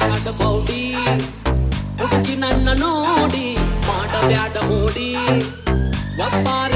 ಮಾಡಬೌಡಿ ಹುಡುಗಿ ನನ್ನ ನೋಡಿ ಮಾಡಬ್ಯಾಡ ಮೋಡಿ ಒಪ್ಪಾರ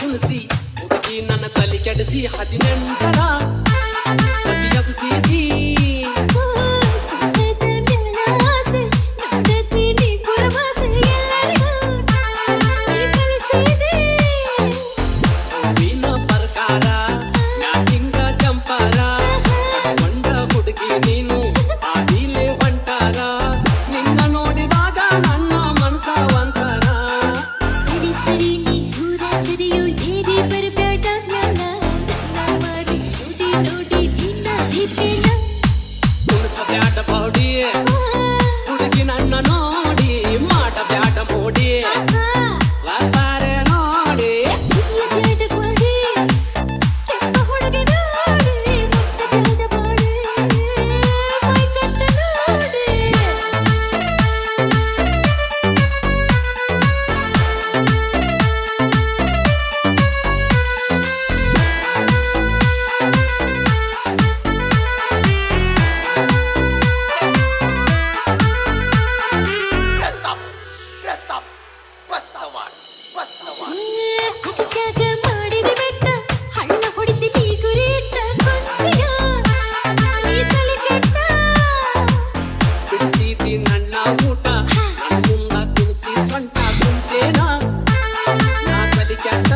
ಕುಣಿಸಿ ಹುಡುಗಿ ನನ್ನ ತಲೆ ಕೆಡಿಸಿ ಹದಿನೆಂಟರ ಬಗೆಯಗಿಸಿದೀ ಪ್ರೀತಿ ನನ್ನ ಊಟ ಮುಂದ ತುಳಸಿ ಸೊಂಟ ಕುಂತೇನ ನಾ ಕಲಿಕ್ಯಾಟ